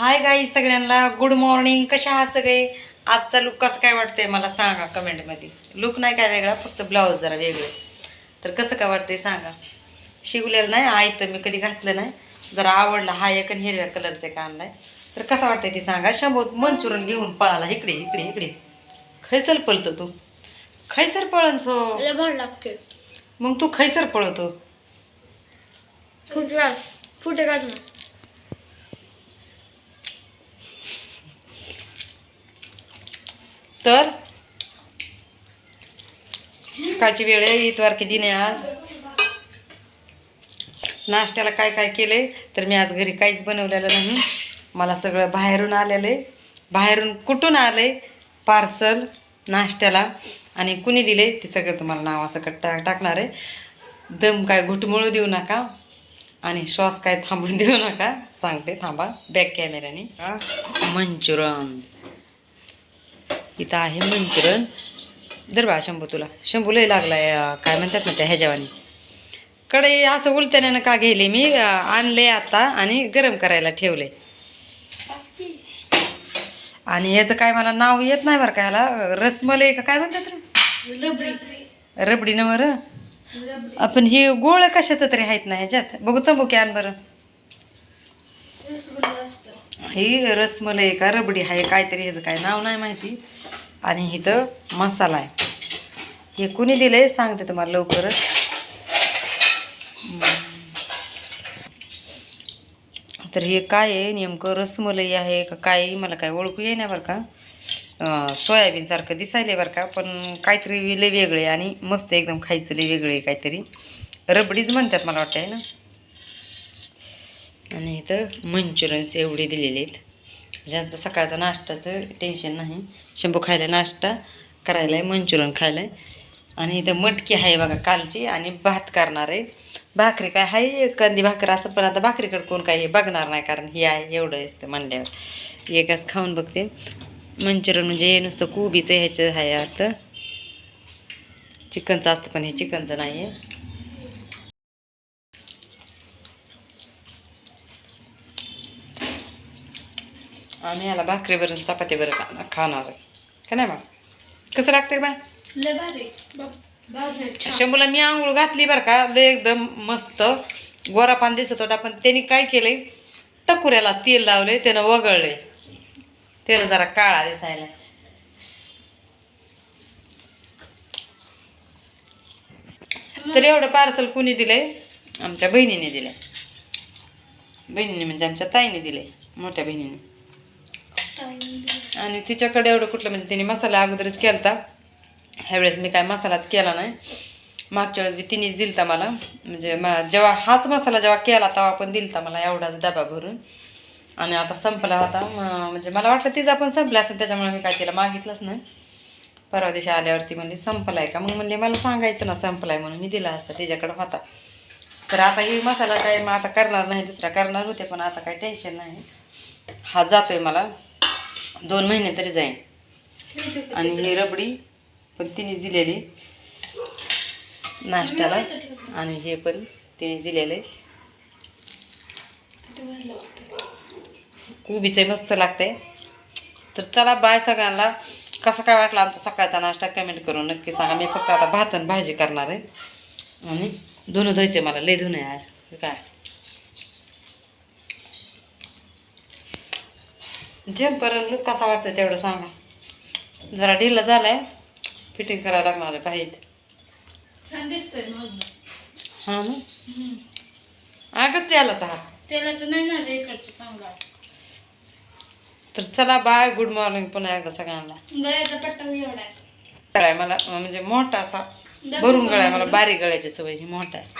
हाय गाई सगळ्यांना good morning कशा आहात सगळे? आजचा लुक कसं काय वाटतंय मला सांगा कमेंटमध्ये लुक नाही काय वेगळा फक्त ब्लाऊज जरा वेगळे. तर कसं काय वाटतंय सांगा. शिवलेलं नाही आई तर मी कधी घातलं नाही. जरा आवडला हा एक आणि हिरव्या कलरचा एक आणलाय. तर कसं वाटतंय ते सांगा. शंभर मंचुरन घेऊन पळाला इकडे इकडे इकडे. खैसर पळतो तू. खैसर पळन सो मग तू खैसर पळतो. फुटे फुटे काढ ना तर सकाळची वेळ आहे इतवारकी दिन आहे आज. नाश्त्याला काय काय केलंय तर मी आज घरी काहीच बनवलेलं नाही. मला सगळं बाहेरून आलेलं आहे बाहेरून कुठून आलंय? पार्सल नाश्त्याला. आणि कुणी दिले ते सगळं तुम्हाला नावासकट टा टाकणार आहे. दम काय घुटमुळू देऊ नका. आणि श्वास काय थांबून देऊ नका. सांगते थांबा. बॅक कॅमेऱ्याने मंचुरन इथं आहे मंचुरन दरबा शंभू तुला. शंभू लय लागला काय म्हणतात ना त्या ह्याच्यावानी. कडे असं उलट्यानं का गेले मी आणले आता आणि गरम करायला ठेवले आणि याचं काय मला नाव येत नाही बरं का ह्याला रसमलई का काय म्हणतात रे? रबडी रबडी न बरं. आपण हे गोळ कशाचं तरी आहेत ना ह्याच्यात? बघू चंबुकी आण बरं. ही रसमलई का रबडी आहे काहीतरी ह्याचं काय नाव नाही माहिती. आणि इथं मसाला आहे. हे कुणी दिलंय? सांगते तुम्हाला लवकरच. तर हे काय आहे? नेमकं रसमलई आहे का काय? मला काय ओळखू येईना बरं का. सोयाबीनसारखं दिसायले बरं का पण काहीतरी लय वेगळे आणि मस्त एकदम खायचं लय वेगळे आहे काहीतरी. रबडीच म्हणतात मला वाटतं आहे ना. आणि इथं मंचुरियन्स एवढे दिलेले आहेत. म्हणजे आता सकाळचा नाश्त्याचं टेन्शन नाही. शंभू खायला नाश्ता करायला आहे मंचुरियन खायला आहे आणि इथं मटकी आहे बघा कालची आणि भात करणार आहे. भाकरी काय आहे कंदी भाकर असं पण आता भाकरीकडे कोण काही बघणार नाही कारण हे आहे एवढं असतं म्हणल्यावर. एकच खाऊन बघते. मंचुरियन म्हणजे हे नुसतं कोबीचं ह्याचं आहे आता. चिकनचं असतं पण हे चिकनचं नाही आहे आम्ही याला भाकरीवरून चपातीवर खा- खाणार आहे. का नाही बा कसं लागतंय बा लय भारी. भारी शंभूला मी आंघोळ घातली बरं का. लय एकदम मस्त. गोरा पान दिसत होता पण त्यांनी काय केलंय? टकुऱ्याला तेल लावले त्यानं वगळले तेल जरा काळा दिसायला. तर एवढं पार्सल कुणी दिलंय? आमच्या बहिणीने दिलंय. बहिणीने म्हणजे आमच्या ताईने दिले मोठ्या बहिणीने. आणि तिच्याकडे एवढं कुठलं म्हणजे तिने मसाला अगोदरच केला होता ह्यावेळेस मी काय मसालाच केला नाही. मागच्या वेळेस बी तिनेच दिलता मला. म्हणजे मा जेव्हा हाच मसाला जेव्हा केला तेव्हा पण दिलता मला एवढाच डबा भरून. आणि आता संपला होता म्हणजे मला वाटलं तिचा पण संपला असेल त्याच्यामुळे मी काय तिला मागितलंच नाही. परवा दिवशी आल्यावरती म्हणली संपलाय का? मग म्हणले मला सांगायचं ना संपलाय म्हणून मी दिला असता तिच्याकडं होता. तर आता ही मसाला काय मग आता करणार नाही दुसरा करणार होते पण आता काही टेन्शन नाही. हा जातोय मला. दोन महिने तरी जाईल आणि ही रबडी पण तिने दिलेली नाश्त्याला. आणि हे पण तिने दिलेले. कोबीचे मस्त लागते. तर चला बाय सगळ्यांना. कसा काय वाटला आमचा सकाळचा नाश्ता कमेंट करून नक्की सांगा. मी फक्त आता भात आणि भाजी करणार आहे. आणि धुणं धुवायचे मला. लय धुणं आहे काय? जेमपर्यंत लुक कसा वाटतं तेवढं सांगा. जरा ढिला झालाय फिटिंग करायला लागणार आहे पाहिजे छान दिसतोय हां ना? अगं त्यालाच हा. तेलाचं नाही ना रे इकडचं चांगला तर चला बाय गुड मॉर्निंग पुन्हा एकदा सगळ्यांना. गळ्याचा पट्टा एवढा आहे. गळा आहे मला म्हणजे मोठा असा भरून गळा आहे मला बारीक गळ्याची सवय ही मोठा आहे.